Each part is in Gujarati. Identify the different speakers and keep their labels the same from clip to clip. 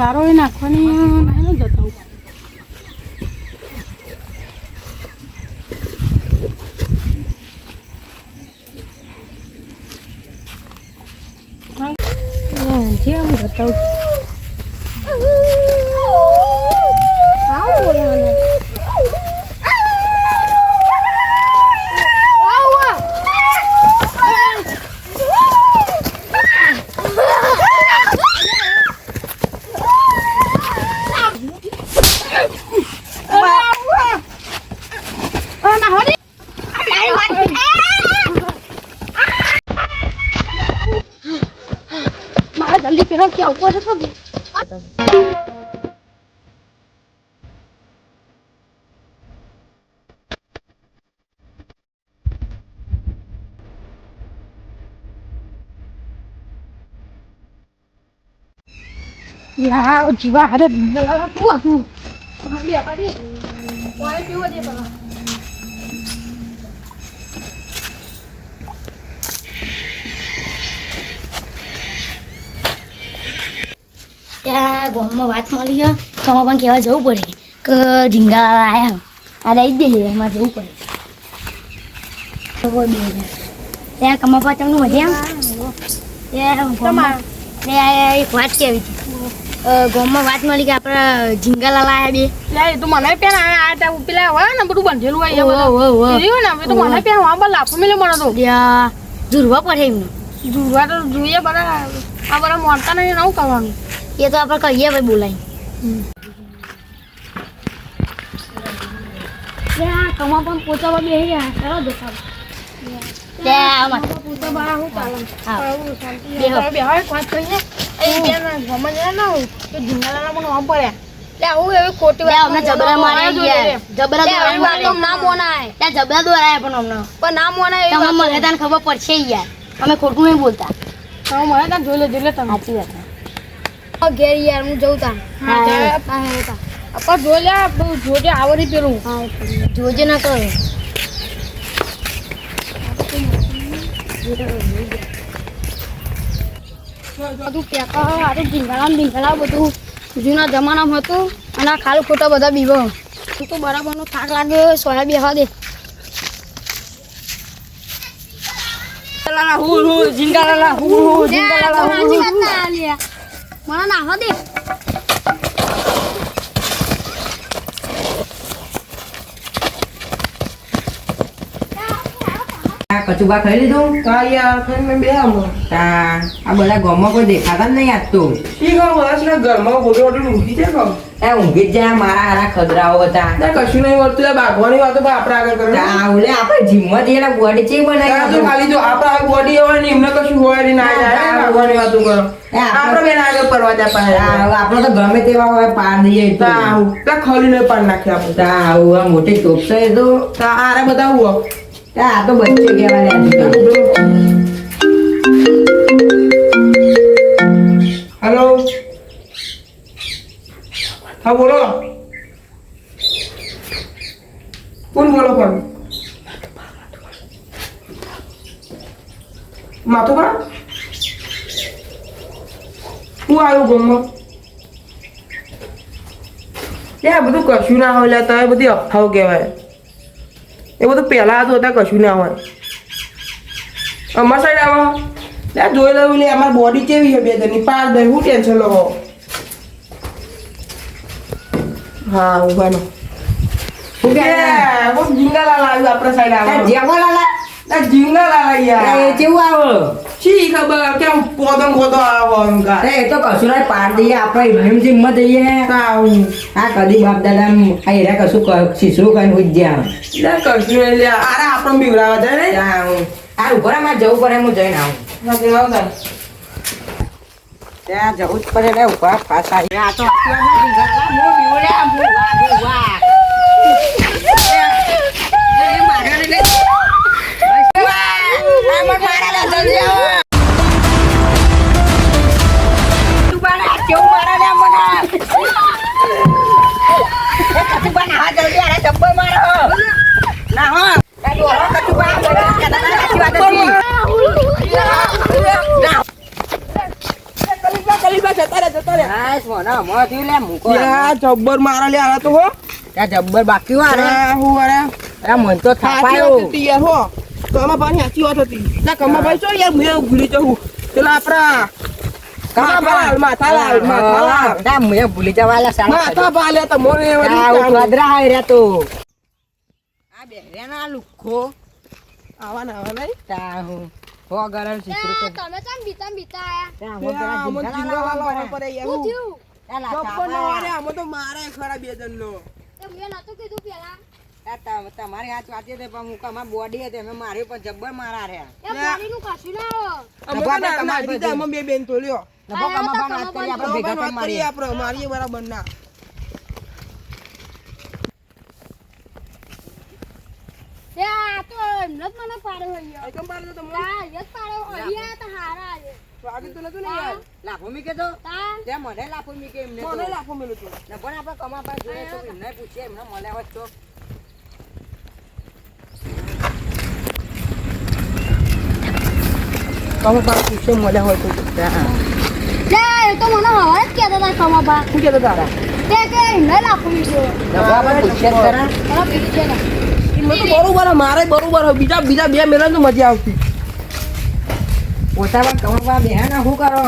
Speaker 1: ચારો એ નાખવાની નાનો હું જે આમ જતો જલ્દી પેલો ક્યાં ઉપર હતો યાર જીવા હારે તું હતું પાણી પાણી પીવો દે પેલા
Speaker 2: ત્યાં ગામમાં વાત મળી છે તો પણ કહેવા જવું પડે કે ઝીંગા આવ્યા આ રહી જ દે એમાં જવું પડે. ત્યાં કમા પા તમને મજા ત્યાં એક વાત કેવી હતી. ગામમાં વાત મળી કે આપણે ઝીંગા લાલા આવ્યા બે.
Speaker 1: યાર તો મને પેન આ તા પેલા હોય ને બધું બંધેલું હોય ને તો મને પેન વાં પર લાફો મેલે તો.
Speaker 2: પડે એમને.
Speaker 1: જોવા તો જોઈએ બધા આ બધા મોડતા નહીં નવું કરવાનું.
Speaker 2: એ તો આપણે કહીએ ભાઈ બોલાય કમા પણ પોતામાં બે ગયા ચાલો દેખાવ ત્યાં આમાં
Speaker 1: પૂછો બા હું ચાલે
Speaker 2: હા.
Speaker 1: આવું શાંતિ
Speaker 2: બેહો.
Speaker 1: હવે બેહો એક વાત કહીએ એ બેન ગમે છે ને કે મને વાં પડ્યા એટલે એવી ખોટી
Speaker 2: ત્યાં
Speaker 1: વાત
Speaker 2: જબરા મારી. જબરા
Speaker 1: ના મોનાય
Speaker 2: ત્યાં પણ અમને
Speaker 1: પણ ના મોનાય એવી
Speaker 2: તમે મને તને ખબર પડશે યાર અમે ખોટું નહીં બોલતા
Speaker 1: તમે મને જોઈ લે જોઈ લે તમે
Speaker 2: સાચી વાત
Speaker 1: ઘેર યાર હું જઉં તા
Speaker 2: હા.
Speaker 1: પણ લે જોજે આવડી પેલું.
Speaker 2: જોજે ના કરો.
Speaker 1: બધું પેકા હારું ઢીંગળા ઢીંગળા બધું. જૂના જમાનામાં હતું અને આ ખાલી ખોટા બધા બીવો. તું તો બરાબરનો થાક લાગે સોયા બેહવા દે. મને નાહવા દે.
Speaker 3: કચુબા ખાઈ લીધું?
Speaker 4: હા યાર ખાઈને મેં બે આમ
Speaker 3: આ બધા ગામમાં કોઈ દેખાતા જ નહીં આજ તો.
Speaker 4: ઈ ગામ ઘરમાં ગોડો ગોડો ઊંઘી છે ગામ.
Speaker 3: એ ઊંઘી જાય મારા હારા ખદરાઓ હતા
Speaker 4: ના કશું નહીં વળતું યાર બાગવાની વાતો પણ આપણે આગળ કરો
Speaker 3: ઓલે આપણે જીમમાં જઈને બોડી ચે
Speaker 4: બનાવી તો ખાલી જો આપણે બોડી હોય ને એમને કશું હોય ને ના જાય. ભાગવાની વાતો કરો.
Speaker 3: એ આપણે-
Speaker 4: બેન આગળ પરવા જા
Speaker 3: આપણે તો ગમે તેવા હોય પાર દઈએ તો.
Speaker 4: આવું તા ખોલી ને પાડ નાખે આપણે.
Speaker 3: તા આવું આ મોટી એ તો
Speaker 4: આ બધા
Speaker 3: તા આ તો બચ્ચે કહેવા
Speaker 4: હા, બોલો. કોણ બોલો પણ? માથુબા હું આવ્યું ગમો એ આ બધું કશું ના હોય લે તો બધી અફવાઓ કહેવાય. એ બધું પહેલાં હતું, અત્યારે કશું ના હોય. અમારા સાઈડ આવો. લે જોઈ લઉં લે અમારી બોડી કેવી છે, બે જણની? પાર દઈ હું ટેન્શન લો? હા ઉભાનો.
Speaker 3: ત્યાં જવું પડે હું જઈને આવું.
Speaker 4: ના દેવાવ તાર.
Speaker 3: ત્યાં જવું જ પડે ઊભા પાછા આ તો આટલા ના ઢીંગલા, હું બીવડ્યા, હું વાહ, હું વાહ. એ, મને થયું લે મૂકો
Speaker 4: લ્યા, જબ્બર મારા લે આલા તો હો.
Speaker 3: જબ્બર બાકી
Speaker 4: હું અરે.
Speaker 3: મન તો થાપાયો.
Speaker 4: હતી યાર હો. કમાભાઈ સાચી વાત હતી. ના કમાભાઈ છો યાર મેં ભૂલી જવું પેલા આપણા કમાભાઈ માથા લાલ માથા લાલ
Speaker 3: ના મેં ભૂલી
Speaker 4: માથા તો મોને
Speaker 3: આ
Speaker 4: વળી
Speaker 3: ઉભદ્રા તો. આ બેહરેના લુખો.
Speaker 4: આવા ના આવા નહીં
Speaker 3: તા હું. હો શીશરું
Speaker 1: એ,
Speaker 3: તો
Speaker 1: તમે ચમ બીતા બીતા આયા
Speaker 4: જીંગા
Speaker 3: લાવવા
Speaker 4: વાળા
Speaker 3: પડે.
Speaker 4: પડે યાર
Speaker 1: શું
Speaker 4: હું.
Speaker 1: થયું
Speaker 3: એલા
Speaker 4: ચપ્પલ ના
Speaker 3: થાપા.
Speaker 4: વાળે, આમાં તો મારે ખરા બે જણનો.
Speaker 1: એ મેં નતું કીધું પેલા
Speaker 3: આ ત- તમારી હાથ વાંચી હતી પણ હું કમા બોડી હતી અમે મારી પણ જબ્બર મારા રહ્યા
Speaker 1: એ બોડીનું કશું ના
Speaker 4: અમે તો ના- ના
Speaker 3: બધું.
Speaker 4: અમે બે બેન તો લ્યો.
Speaker 3: વાત કરી
Speaker 4: તો
Speaker 3: ભેગા
Speaker 4: વાત
Speaker 3: મારીએ
Speaker 4: આપણે, મારીએ બરાબર ના
Speaker 1: એ આ તો એમને જ મને પાડ્યો હોય
Speaker 4: આ કેમ તો તમને?
Speaker 1: તા એ પાડ્યો અહીંયા તો હારા છે.
Speaker 4: વાગ્યું તો નતું ને યાર.
Speaker 3: લાફો મીકે તો?
Speaker 1: તે.
Speaker 3: મને લાફો મીકે એમને
Speaker 4: મને લાફો મેલું તું.
Speaker 3: ને પણ આપણે કમા પાસે જોઈએ તો એમને પૂછીએ એમને મળ્યા હોત તો.
Speaker 4: કમા પાસે પૂછે મળ્યા હોય તો.
Speaker 1: એ તો મને હવારે જ કહેતા હતા
Speaker 4: શું કહેતા તારા?
Speaker 1: તે કે એમને
Speaker 3: આપણે પૂછીએ જ ખરા.
Speaker 1: ને
Speaker 4: એમને તો બરોબર મારે બરોબર હે. બીજા બીજા બે મેળા તો મજા આવતી.
Speaker 3: પોતા પણ કમા પાસે બેહે ને શું કરો?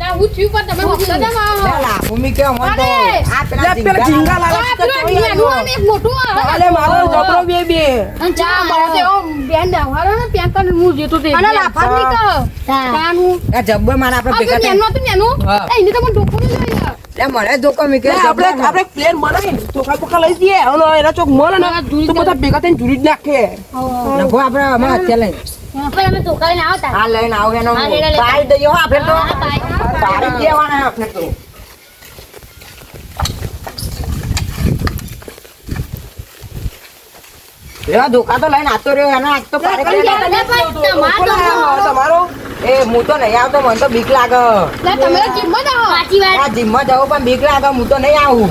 Speaker 1: ના હું થયું પણ તમે હસતા હતા
Speaker 3: લે લાફો મીકે તો આ પેલા ઝીંગા
Speaker 4: ઝીંગા તો ચોઈ
Speaker 1: એક મોટું આવે.
Speaker 4: મારો જબરો બે બે.
Speaker 1: અને ચા મારે બેન દાવહારો ને ત્યાં કને હું જતો તે અને લાફા જ તાનું.
Speaker 3: આ જબ્બર મારા આપણે ભેગા
Speaker 1: તો
Speaker 3: થઈને
Speaker 1: નેનું હતું એ તો મને ડોકું નહીં
Speaker 3: મને ધોકો મીકે
Speaker 4: આપણે આપણે પ્લેન બનાવીને ચોખા બોખા લઈ દઈએ અને એના ચોક મળે ને તો બધા ભેગા થઈને જુડી જ નાખે.
Speaker 3: નભો આપણે અમે અત્યારે લઈને
Speaker 2: પણ અમે ધોકા લઈને આવતા.
Speaker 3: આ લઈને આવો એનો
Speaker 2: હા, લઈને. લેતા.
Speaker 3: પાડી દઈએ આપણે તો.
Speaker 2: હા, પાડી.
Speaker 3: પાડી દેવાના આપણે તો. એવા ધોકા તો લઈને આતો રહ્યો એના આજ તો
Speaker 2: તમારો.
Speaker 3: એ હું તો નહીં આવતો મને તો બીક લાગે.
Speaker 1: તમે જીમમાં જાઓ. આવો.
Speaker 2: સાચી વાત.
Speaker 3: આ જીમમાં જવું પણ બીક લાગે હું તો નહીં આવું.